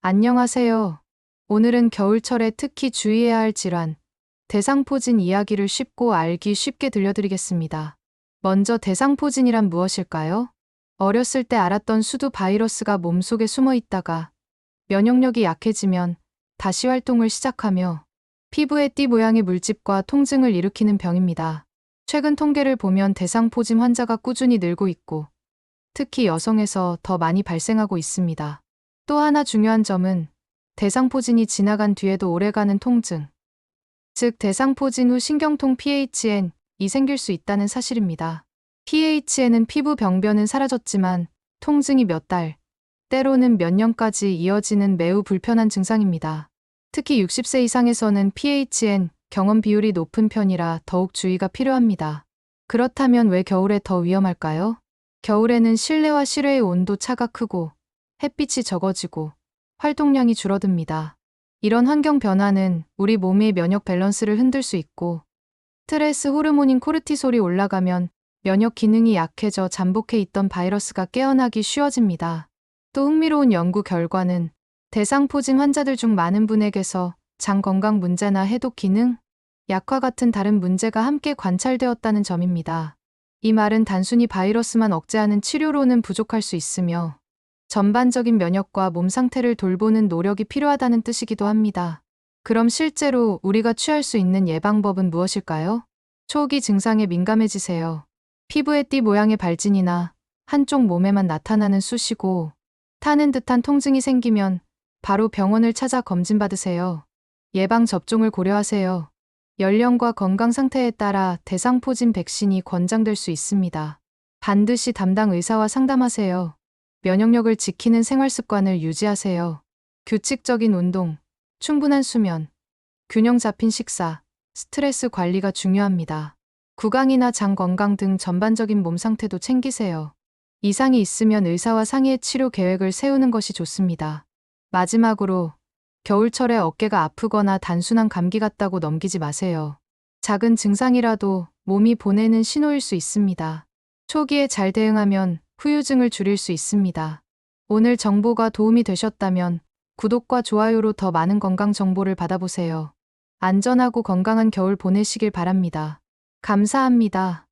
안녕하세요. 오늘은 겨울철에 특히 주의해야 할 질환, 대상포진 이야기를 쉽고 알기 쉽게 들려드리겠습니다. 먼저 대상포진이란 무엇일까요? 어렸을 때 알았던 수두 바이러스가 몸속에 숨어 있다가 면역력이 약해지면 다시 활동을 시작하며 피부의 띠 모양의 물집과 통증을 일으키는 병입니다. 최근 통계를 보면 대상포진 환자가 꾸준히 늘고 있고 특히 여성에서 더 많이 발생하고 있습니다. 또 하나 중요한 점은 대상포진이 지나간 뒤에도 오래가는 통증, 즉 대상포진 후 신경통 PHN이 생길 수 있다는 사실입니다. PHN은 피부 병변은 사라졌지만 통증이 몇 달, 때로는 몇 년까지 이어지는 매우 불편한 증상입니다. 특히 60세 이상에서는 PHN 경험 비율이 높은 편이라 더욱 주의가 필요합니다. 그렇다면 왜 겨울에 더 위험할까요? 겨울에는 실내와 실외의 온도 차가 크고 햇빛이 적어지고 활동량이 줄어듭니다. 이런 환경 변화는 우리 몸의 면역 밸런스를 흔들 수 있고 스트레스 호르몬인 코르티솔이 올라가면 면역 기능이 약해져 잠복해 있던 바이러스가 깨어나기 쉬워집니다. 또 흥미로운 연구 결과는 대상포진 환자들 중 많은 분에게서 장 건강 문제나 해독 기능, 약화 같은 다른 문제가 함께 관찰되었다는 점입니다. 이 말은 단순히 바이러스만 억제하는 치료로는 부족할 수 있으며 전반적인 면역과 몸 상태를 돌보는 노력이 필요하다는 뜻이기도 합니다. 그럼 실제로 우리가 취할 수 있는 예방법은 무엇일까요? 초기 증상에 민감해지세요. 피부의 띠 모양의 발진이나 한쪽 몸에만 나타나는 쑤시고 타는 듯한 통증이 생기면 바로 병원을 찾아 검진받으세요. 예방 접종을 고려하세요. 연령과 건강 상태에 따라 대상포진 백신이 권장될 수 있습니다. 반드시 담당 의사와 상담하세요. 면역력을 지키는 생활 습관을 유지하세요. 규칙적인 운동, 충분한 수면, 균형 잡힌 식사, 스트레스 관리가 중요합니다. 구강이나 장 건강 등 전반적인 몸 상태도 챙기세요. 이상이 있으면 의사와 상의해 치료 계획을 세우는 것이 좋습니다. 마지막으로 겨울철에 어깨가 아프거나 단순한 감기 같다고 넘기지 마세요. 작은 증상이라도 몸이 보내는 신호일 수 있습니다. 초기에 잘 대응하면 후유증을 줄일 수 있습니다. 오늘 정보가 도움이 되셨다면 구독과 좋아요로 더 많은 건강 정보를 받아보세요. 안전하고 건강한 겨울 보내시길 바랍니다. 감사합니다.